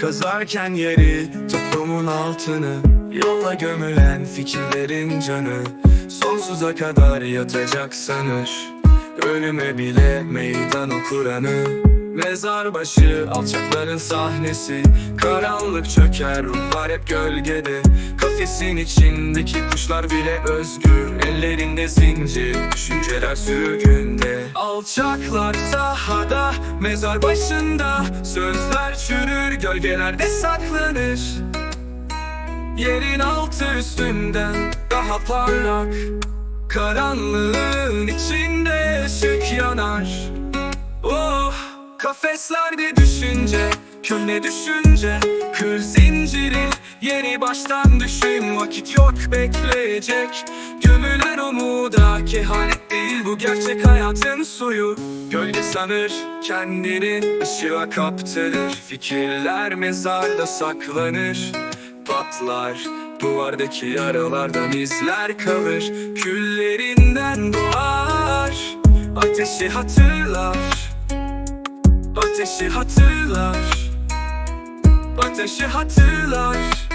Kazarken yeri toplumun altını Yolla gömülen fikirlerin canı. Sonsuza kadar yatacak sanır Ölüme bile meydan okuranı. Mezar başı alçakların sahnesi Karanlık çöker ruhlar hep gölgede. Kafesin içindeki kuşlar bile özgür Ellerinde zincir düşünceler sürgünde. Alçaklar sahada mezar başında Sözler çürür gölgelerde saklanır. Yerin altı üstünden daha parlak. Karanlığın içinde ışık yanar. Oh kafeslerde düşünce Köhne düşünce? Kır zinciri Yeni baştan düşün Vakit yok bekleyecek. Gömülen umuda Kehanet değil bu gerçek hayatın suyu. Gölge sanır kendini ışığa kaptırır. Fikirler mezarda saklanır. Patlar Duvardaki yaralardan izler kalır. Küllerinden doğar Ateşi hatırlar. Ateşi hatırlar. Ateşi hatırlar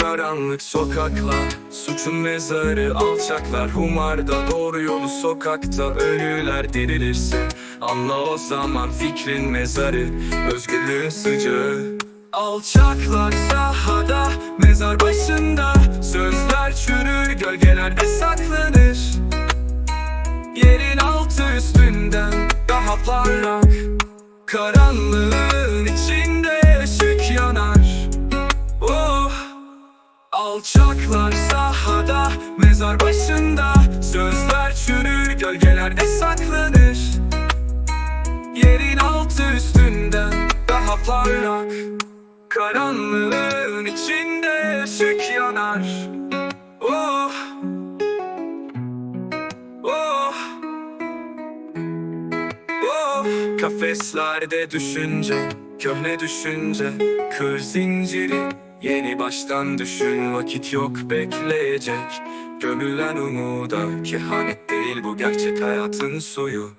Karanlık sokaklar Suçun mezarı alçaklar. Humarda doğru yolu sokakta Ölüler dirilirse Anla o zaman fikrin mezarı Özgürlüğün sıcağı. Alçaklar sahada Mezar başında. Sözler çürür Gölgelerde saklanır. Yerin altı üstünden Daha parlak. Karanlığın Alçaklar sahada Mezar başında. Sözler çürür Gölgelerde saklanır. Yerin altı üstünden Daha parlak. Karanlığın içinde ışık yanar. Oh Oh Oh. Kafeslerde düşünce Köhne düşünce Kır zinciri Yeni baştan düşün Vakit yok bekleyecek. Gömülen umuda Kehanet değil bu gerçek hayatın suyu